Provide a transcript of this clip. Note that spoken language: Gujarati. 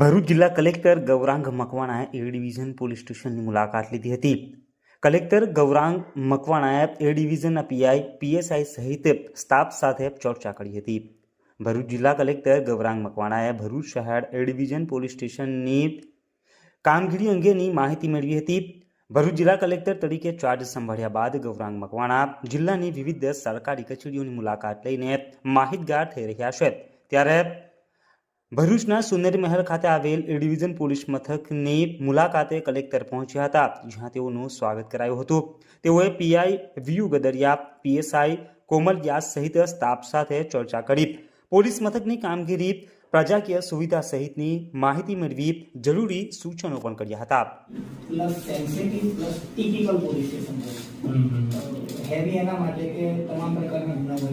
ભરૂચ જિલ્લા કલેક્ટર ગૌરાંગ મકવાનાએ એ ડિવિઝન પોલીસ સ્ટેશનની મુલાકાત લીધી હતી કલેક્ટર ગૌરાંગ મકવાનાએ એ ડિવિઝનના પીઆઈ પીએસઆઈ સહિત સ્ટાફ સાથે ચર્ચા કરી હતી ભરૂચ જિલ્લા કલેક્ટર ગૌરાંગ મકવાનાએ ભરૂચ શહેર એ ડિવિઝન પોલીસ સ્ટેશનની કામગીરી અંગેની માહિતી મેળવી હતી ભરૂચ જિલ્લા કલેક્ટર તરીકે ચાર્જ સંભાળ્યા બાદ ગૌરાંગ મકવાના જિલ્લાની વિવિધ સરકારી કચેરીઓની મુલાકાત લઈને માહિતીgather કરી રહ્યા છે ત્યારે ભરૂચના સુંદરી મહેલ ખાતે આવેલ એ ડિવિઝન પોલીસ મથકની મુલાકાતે કલેક્ટર પહોંચ્યા હતા જ્યાં તેઓનું સ્વાગત કરાયું હતું તેઓએ PI VU Gadariya PSI Komal Vyas સહિત સ્ટાફ સાથે ચર્ચા કરી પોલીસ મથકની કામગીરી પ્રજાકીય સુવિધા સહિતની માહિતી મેળવી જરૂરી સૂચનો પણ કર્યા હતા પ્લસ પ્લસ એના માટે કે તમામ પ્રકારના